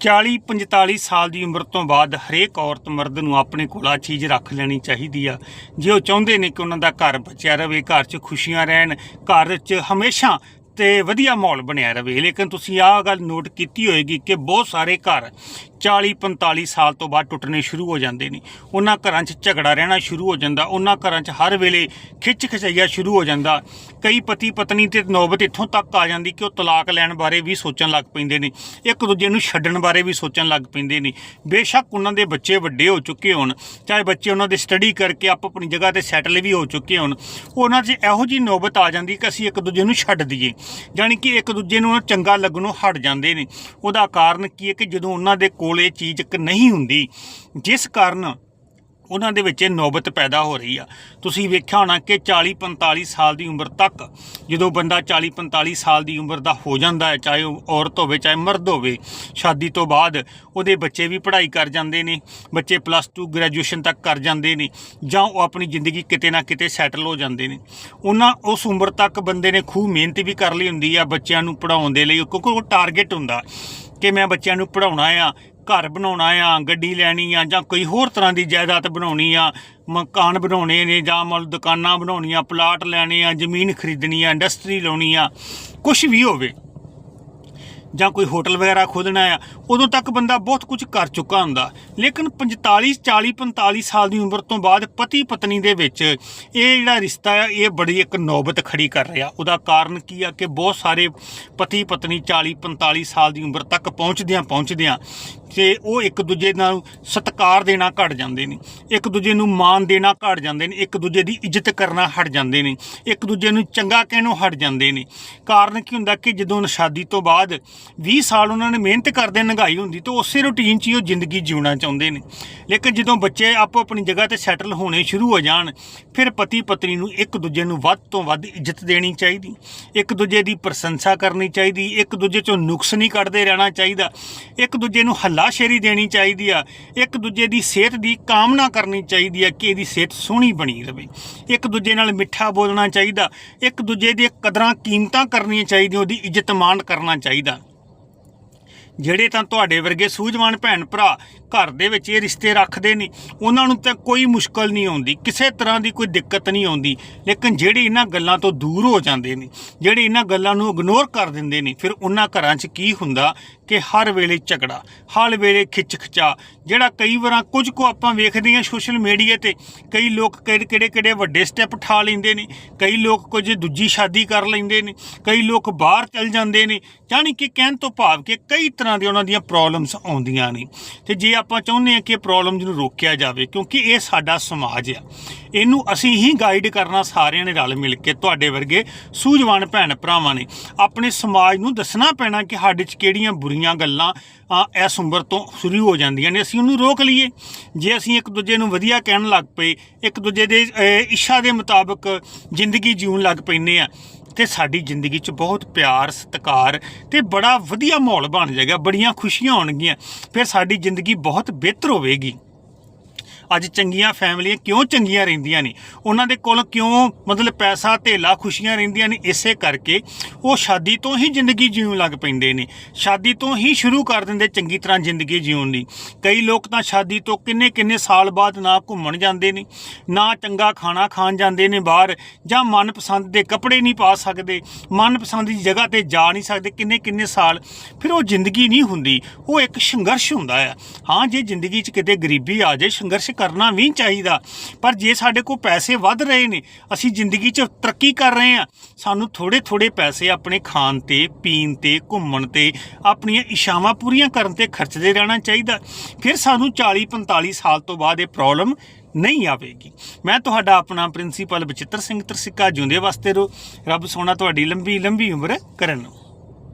40 45 ਸਾਲ ਦੀ ਉਮਰ ਤੋਂ ਬਾਅਦ ਹਰੇਕ ਔਰਤ ਮਰਦ ਨੂੰ ਆਪਣੇ ਕੋਲ ਆ ਚੀਜ਼ ਰੱਖ ਲੈਣੀ ਚਾਹੀਦੀ ਆ। ਜੇ ਉਹ ਚਾਹੁੰਦੇ ਨੇ ਕਿ ਉਹਨਾਂ ਦਾ ਘਰ ਬਚਿਆ ਰਵੇ, ਘਰ 'ਚ ਖੁਸ਼ੀਆਂ ਰਹਿਣ, ਘਰ 'ਚ ਹਮੇਸ਼ਾ ਤੇ ਵਧੀਆ ਮਾਹੌਲ ਬਣਿਆ ਰਵੇ। ਲੇਕਿਨ ਤੁਸੀਂ ਆਹ ਗੱਲ ਨੋਟ ਕੀਤੀ ਹੋਏਗੀ ਕਿ ਬਹੁਤ ਸਾਰੇ ਘਰ 40 45 ਸਾਲ ਤੋਂ ਬਾਅਦ ਟੁੱਟਣੇ ਸ਼ੁਰੂ ਹੋ ਜਾਂਦੇ ਨੇ। ਉਹਨਾਂ ਘਰਾਂ 'ਚ ਝਗੜਾ ਰਹਿਣਾ ਸ਼ੁਰੂ ਹੋ ਜਾਂਦਾ। ਉਹਨਾਂ ਘਰਾਂ 'ਚ ਹਰ ਵੇਲੇ ਖਿੱਚ ਖਚਈਆ ਸ਼ੁਰੂ ਹੋ ਜਾਂਦਾ। ਕਈ ਪਤੀ ਪਤਨੀ ਤੇ ਨੌਬਤ ਇੱਥੋਂ ਤੱਕ ਆ ਜਾਂਦੀ ਕਿ ਉਹ ਤਲਾਕ ਲੈਣ ਬਾਰੇ ਵੀ ਸੋਚਣ ਲੱਗ ਪੈਂਦੇ ਨੇ। ਇੱਕ ਦੂਜੇ ਨੂੰ ਛੱਡਣ ਬਾਰੇ ਵੀ ਸੋਚਣ ਲੱਗ ਪੈਂਦੇ ਨੇ। ਬੇਸ਼ੱਕ ਉਹਨਾਂ ਦੇ ਬੱਚੇ ਵੱਡੇ ਹੋ ਚੁੱਕੇ ਹੋਣ, ਚਾਹੇ ਬੱਚੇ ਉਹਨਾਂ ਦੇ ਸਟੱਡੀ ਕਰਕੇ ਆਪ ਆਪਣੀ ਜਗ੍ਹਾ ਤੇ ਸੈਟਲ ਵੀ ਹੋ ਚੁੱਕੇ ਹੋਣ, ਉਹਨਾਂ 'ਚ ਇਹੋ ਜੀ ਨੌਬਤ ਆ ਜਾਂਦੀ ਕਿ ਅਸੀਂ ਇੱਕ ਦੂਜੇ ਨੂੰ ਛੱਡ ਦਈਏ। ਜਾਣੀ ਕਿ ਇੱਕ ਦੂਜੇ ਨੂੰ ਚੰਗਾ ਲੱਗਣੋਂ ਹਟ ਜਾਂਦੇ ਨੇ। ਉਹਦਾ ਕਾਰਨ ਕੀ ਹੈ ਕਿ ਜਦੋਂ ਉਹਨਾਂ ਦੇ ਕੋਲ ਕੋਲ ਇਹ ਚੀਜ਼ ਇੱਕ ਨਹੀਂ ਹੁੰਦੀ, ਜਿਸ ਕਾਰਨ ਉਹਨਾਂ ਦੇ ਵਿੱਚ ਇਹ ਨੌਬਤ ਪੈਦਾ ਹੋ ਰਹੀ ਆ। ਤੁਸੀਂ ਵੇਖਿਆ ਹੋਣਾ ਕਿ 40 45 ਸਾਲ ਦੀ ਉਮਰ ਤੱਕ ਜਦੋਂ ਬੰਦਾ 40 45 ਸਾਲ ਦੀ ਉਮਰ ਦਾ ਹੋ ਜਾਂਦਾ ਹੈ, ਚਾਹੇ ਉਹ ਔਰਤ ਹੋਵੇ, ਚਾਹੇ ਮਰਦ ਹੋਵੇ, ਸ਼ਾਦੀ ਤੋਂ ਬਾਅਦ ਉਹਦੇ ਬੱਚੇ ਵੀ ਪੜ੍ਹਾਈ ਕਰ ਜਾਂਦੇ ਨੇ, ਬੱਚੇ ਪਲੱਸ 2 ਗ੍ਰੈਜੂਏਸ਼ਨ ਤੱਕ ਕਰ ਜਾਂਦੇ ਨੇ, ਜਾਂ ਉਹ ਆਪਣੀ ਜ਼ਿੰਦਗੀ ਕਿਤੇ ਨਾ ਕਿਤੇ ਸੈਟਲ ਹੋ ਜਾਂਦੇ ਨੇ। ਉਹਨਾਂ ਉਸ ਉਮਰ ਤੱਕ ਬੰਦੇ ਨੇ ਖੂਬ ਮਿਹਨਤ ਵੀ ਕਰ ਲਈ ਹੁੰਦੀ ਆ ਬੱਚਿਆਂ ਨੂੰ ਪੜਾਉਣ ਦੇ ਲਈ, ਕਿਉਂਕਿ ਉਹ ਟਾਰਗੇਟ ਹੁੰਦਾ। ਕਿ ਮੈਂ ਬੱਚਿਆਂ ਨੂੰ ਪੜਾਉਣਾ ਆ, ਘਰ ਬਣਾਉਣਾ ਆ, ਗੱਡੀ ਲੈਣੀ ਆ, ਜਾਂ ਕੋਈ ਹੋਰ ਤਰ੍ਹਾਂ ਦੀ ਜਾਇਦਾਦ ਬਣਾਉਣੀ ਆ, ਮਕਾਨ ਬਣਾਉਣੇ ਨੇ ਜਾਂ ਮਤਲਬ ਦੁਕਾਨਾਂ ਬਣਾਉਣੀਆਂ, ਪਲਾਟ ਲੈਣੇ ਆ, ਜ਼ਮੀਨ ਖਰੀਦਣੀ ਆ, ਇੰਡਸਟਰੀ ਲਾਉਣੀ ਆ ਕੁਝ ਵੀ ਹੋਵੇ, ਜਾਂ ਕੋਈ ਹੋਟਲ ਵਗੈਰਾ ਖੋਲ੍ਹਣਾ ਆ, ਉਦੋਂ ਤੱਕ ਬੰਦਾ ਬਹੁਤ ਕੁਝ ਕਰ ਚੁੱਕਾ ਹੁੰਦਾ। ਲੇਕਿਨ 45 40 45 ਸਾਲ ਦੀ ਉਮਰ ਤੋਂ ਬਾਅਦ ਪਤੀ ਪਤਨੀ ਦੇ ਵਿੱਚ ਇਹ ਜਿਹੜਾ ਰਿਸ਼ਤਾ ਆ, ਇਹ ਬੜੀ ਇੱਕ ਨੌਬਤ ਖੜੀ ਕਰ ਰਿਹਾ। ਉਹਦਾ ਕਾਰਨ ਕੀ ਆ ਕਿ ਬਹੁਤ ਸਾਰੇ ਪਤੀ ਪਤਨੀ 40 45 ਸਾਲ ਦੀ ਉਮਰ ਤੱਕ ਪਹੁੰਚਦਿਆਂ ਪਹੁੰਚਦਿਆਂ ਤੇ ਉਹ ਇੱਕ ਦੂਜੇ ਨਾਲ ਸਤਿਕਾਰ ਦੇਣਾ ਘਟ ਜਾਂਦੇ ਨੇ। ਇੱਕ ਦੂਜੇ ਨੂੰ ਮਾਣ ਦੇਣਾ ਘਟ ਜਾਂਦੇ ਨੇ। ਇੱਕ ਦੂਜੇ ਦੀ ਇੱਜ਼ਤ ਕਰਨਾ ਹਟ ਜਾਂਦੇ ਨੇ। ਇੱਕ ਦੂਜੇ ਨੂੰ ਚੰਗਾ ਕਹਿਣੋਂ ਹਟ ਜਾਂਦੇ ਨੇ। ਕਾਰਨ ਕੀ ਹੁੰਦਾ ਕਿ ਜਦੋਂ ਸ਼ਾਦੀ ਤੋਂ ਬਾਅਦ 20 ਸਾਲ ਉਹਨਾਂ ਨੇ ਮਿਹਨਤ ਕਰਦੇ ਨਗਾਈ ਹੁੰਦੀ, ਤਾਂ ਉਸੇ ਰੁਟੀਨ 'ਚ ਹੀ ਉਹ ਜ਼ਿੰਦਗੀ ਜਿਉਣਾ ਚਾਹੁੰਦੇ ਨੇ। ਲੇਕਿਨ ਜਦੋਂ ਬੱਚੇ ਆਪੋ ਆਪਣੀ ਜਗ੍ਹਾ ਤੇ ਸੈਟਲ ਹੋਣੇ ਸ਼ੁਰੂ ਹੋ ਜਾਣ, ਫਿਰ ਪਤੀ ਪਤਨੀ ਨੂੰ ਇੱਕ ਦੂਜੇ ਨੂੰ ਵੱਧ ਤੋਂ ਵੱਧ ਇੱਜ਼ਤ ਦੇਣੀ ਚਾਹੀਦੀ। ਇੱਕ ਦੂਜੇ ਦੀ ਪ੍ਰਸ਼ੰਸਾ ਕਰਨੀ ਚਾਹੀਦੀ, ਇੱਕ ਦੂਜੇ 'ਚੋਂ ਨੁਕਸ ਨਹੀਂ ਕੱਢਦੇ ਰਹਿਣਾ ਚਾਹੀਦਾ। ਇੱਕ ਦੂਜੇ ਨੂੰ ਹੱਲਾਸ਼ੇਰੀ ਦੇਣੀ ਚਾਹੀਦੀ ਆ। ਇੱਕ ਦੂਜੇ ਦੀ ਸਿਹਤ ਦੀ ਕਾਮਨਾ ਕਰਨੀ ਚਾਹੀਦੀ ਆ ਕਿ ਇਹਦੀ ਸਿਹਤ ਸੋਹਣੀ ਬਣੀ ਰਹੇ ਇੱਕ ਦੂਜੇ ਨਾਲ ਮਿੱਠਾ ਬੋਲਣਾ ਚਾਹੀਦਾ। ਇੱਕ ਦੂਜੇ ਦੀਆਂ ਕਦਰਾਂ ਕੀਮਤਾਂ ਕਰਨੀਆਂ ਚਾਹੀਦੀਆਂ, ਉਹਦੀ ਇੱਜ਼ਤ ਮਾਣ ਕਰਨਾ ਚਾਹੀਦਾ। ਜਿਹੜੇ ਤਾਂ ਤੁਹਾਡੇ ਵਰਗੇ ਸੂਝਵਾਨ ਭੈਣ ਭਰਾ ਘਰ ਦੇ ਵਿੱਚ ਇਹ ਰਿਸ਼ਤੇ ਰੱਖਦੇ ਨੇ ਉਹਨਾਂ ਨੂੰ ਤਾਂ ਕੋਈ ਮੁਸ਼ਕਲ ਨਹੀਂ ਆਉਂਦੀ, ਕਿਸੇ ਤਰ੍ਹਾਂ ਦੀ ਕੋਈ ਦਿੱਕਤ ਨਹੀਂ ਆਉਂਦੀ, ਲੇਕਿਨ ਜਿਹੜੇ ਇਹਨਾਂ ਗੱਲਾਂ ਤੋਂ ਦੂਰ ਹੋ ਜਾਂਦੇ ਨੇ, ਜਿਹੜੇ ਇਹਨਾਂ ਗੱਲਾਂ ਨੂੰ ਇਗਨੋਰ ਕਰ ਦਿੰਦੇ ਨੇ, ਫਿਰ ਉਹਨਾਂ ਘਰਾਂ 'ਚ ਕੀ ਹੁੰਦਾ? ਕਿ ਹਰ ਵੇਲੇ ਝਗੜਾ, ਹਰ ਵੇਲੇ ਖਿੱਚ ਖਿਚਾ ਜਿਹੜਾ ਕਈ ਵਾਰਾਂ ਕੁਝ ਕੋ ਆਪਾਂ ਵੇਖਦੇ ਹਾਂ ਸੋਸ਼ਲ ਮੀਡੀਆ ਤੇ, ਕਈ ਲੋਕ ਕਿਹੜੇ ਕਿਹੜੇ ਕਿਹੜੇ ਵੱਡੇ ਸਟੈਪ ਉਠਾ ਲੈਂਦੇ ਨੇ, ਕਈ ਲੋਕ ਕੁਝ ਦੂਜੀ ਸ਼ਾਦੀ ਕਰ ਲੈਂਦੇ ਨੇ, ਕਈ ਲੋਕ ਬਾਹਰ ਚਲ ਜਾਂਦੇ ਨੇ, ਯਾਨੀ ਕਿ ਕਹਿਣ ਤੋਂ ਭਾਵ ਕਿ ਕਈ ਤਰ੍ਹਾਂ ਦੀ ਉਹਨਾਂ ਦੀਆਂ ਪ੍ਰੋਬਲਮਸ ਆਉਂਦੀਆਂ ਨੇ। ਤੇ ਜੇ ਆਪਾਂ ਚਾਹੁੰਦੇ ਹਾਂ ਕਿ ਪ੍ਰੋਬਲਮਸ ਨੂੰ ਰੋਕਿਆ ਜਾਵੇ, ਕਿਉਂਕਿ ਇਹ ਸਾਡਾ ਸਮਾਜ ਆ, ਇਹਨੂੰ ਅਸੀਂ ਹੀ ਗਾਈਡ ਕਰਨਾ ਸਾਰਿਆਂ ਨੇ ਰਲ ਮਿਲ ਕੇ, ਤੁਹਾਡੇ ਵਰਗੇ ਸੂਝਵਾਨ ਭੈਣ ਭਰਾਵਾਂ ਨੇ, ਆਪਣੇ ਸਮਾਜ ਨੂੰ ਦੱਸਣਾ ਪੈਣਾ ਕਿ ਸਾਡੇ 'ਚ ਕਿਹੜੀਆਂ ਬੁਰੀਆਂ ਗੱਲਾਂ ਇਸ ਉਮਰ ਤੋਂ ਸ਼ੁਰੂ ਹੋ ਜਾਂਦੀਆਂ ਨੇ। ਅਸੀਂ ਉਹਨੂੰ ਰੋਕ ਲਈਏ। ਜੇ ਅਸੀਂ ਇੱਕ ਦੂਜੇ ਨੂੰ ਵਧੀਆ ਕਹਿਣ ਲੱਗ ਪਏ, ਇੱਕ ਦੂਜੇ ਦੇ ਇੱਛਾ ਦੇ ਮੁਤਾਬਕ ਜ਼ਿੰਦਗੀ ਜਿਉਣ ਲੱਗ ਪੈਂਦੇ ਆ, ਤੇ ਸਾਡੀ ਜ਼ਿੰਦਗੀ 'ਚ ਬਹੁਤ ਪਿਆਰ, ਸਤਿਕਾਰ ਤੇ ਬੜਾ ਵਧੀਆ ਮਾਹੌਲ ਬਣ ਜਾਏਗਾ, ਬੜੀਆਂ ਖੁਸ਼ੀਆਂ ਹੋਣਗੀਆਂ। ਫਿਰ ਸਾਡੀ ਜ਼ਿੰਦਗੀ ਬਹੁਤ ਬਿਹਤਰ ਹੋਵੇਗੀ। ਅੱਜ ਚੰਗੀਆਂ ਫੈਮਲੀਆਂ ਕਿਉਂ ਚੰਗੀਆਂ ਰਹਿੰਦੀਆਂ ਨੇ? ਉਹਨਾਂ ਦੇ ਕੋਲ ਕਿਉਂ ਮਤਲਬ ਪੈਸਾ, ਧੇਲਾ, ਖੁਸ਼ੀਆਂ ਰਹਿੰਦੀਆਂ ਨੇ? ਇਸੇ ਕਰਕੇ ਉਹ ਸ਼ਾਦੀ ਤੋਂ ਹੀ ਜ਼ਿੰਦਗੀ ਜਿਉਣ ਲੱਗ ਪੈਂਦੇ ਨੇ। ਸ਼ਾਦੀ ਤੋਂ ਹੀ ਸ਼ੁਰੂ ਕਰ ਦਿੰਦੇ ਚੰਗੀ ਤਰ੍ਹਾਂ ਜ਼ਿੰਦਗੀ ਜਿਉਣ ਦੀ ਕਈ ਲੋਕ ਤਾਂ ਸ਼ਾਦੀ ਤੋਂ ਕਿੰਨੇ ਕਿੰਨੇ ਸਾਲ ਬਾਅਦ ਨਾ ਘੁੰਮਣ ਜਾਂਦੇ ਨੇ, ਨਾ ਚੰਗਾ ਖਾਣਾ ਖਾਣ ਜਾਂਦੇ ਨੇ ਬਾਹਰ, ਜਾਂ ਮਨਪਸੰਦ ਦੇ ਕੱਪੜੇ ਨਹੀਂ ਪਾ ਸਕਦੇ, ਮਨਪਸੰਦ ਦੀ ਜਗ੍ਹਾ ਤੇ ਜਾ ਨਹੀਂ ਸਕਦੇ ਕਿੰਨੇ ਕਿੰਨੇ ਸਾਲ। ਫਿਰ ਉਹ ਜ਼ਿੰਦਗੀ ਨਹੀਂ ਹੁੰਦੀ, ਉਹ ਇੱਕ ਸੰਘਰਸ਼ ਹੁੰਦਾ ਆ। ਹਾਂ, ਜੇ ਜ਼ਿੰਦਗੀ 'ਚ ਕਿਤੇ ਗਰੀਬੀ ਆ ਜਾਏ, ਸੰਘਰਸ਼ ਕਰਨਾ ਵੀ ਚਾਹੀਦਾ। ਪਰ ਜੇ ਸਾਡੇ ਕੋਲ ਪੈਸੇ ਵੱਧ ਰਹੇ ਨੇ, ਅਸੀਂ ਜ਼ਿੰਦਗੀ 'ਚ ਤਰੱਕੀ ਕਰ ਰਹੇ ਆ ਸਾਨੂੰ ਥੋੜੇ ਥੋੜੇ ਪੈਸੇ ਆਪਣੇ ਖਾਣ ਤੇ, ਪੀਣ ਤੇ, ਘੁੰਮਣ ਤੇ, ਆਪਣੀਆਂ ਇਸ਼ਾਵਾਂ ਪੂਰੀਆਂ ਕਰਨ ਤੇ ਖਰਚਦੇ ਰਹਿਣਾ ਚਾਹੀਦਾ। ਫਿਰ ਸਾਨੂੰ 40 45 ਸਾਲ ਤੋਂ ਬਾਅਦ ਇਹ ਪ੍ਰੋਬਲਮ ਨਹੀਂ ਆਵੇਗੀ। ਮੈਂ ਤੁਹਾਡਾ ਆਪਣਾ ਪ੍ਰਿੰਸੀਪਲ ਬਚਿੱਤਰ ਸਿੰਘ ਤਰਸਿੱਕਾ ਜਿਉਂਦੇ ਵਾਸਤੇ ਰੋ ਰੱਬ ਸੋਨਾ ਤੁਹਾਡੀ ਲੰਬੀ ਲੰਬੀ ਉਮਰ ਕਰਨ।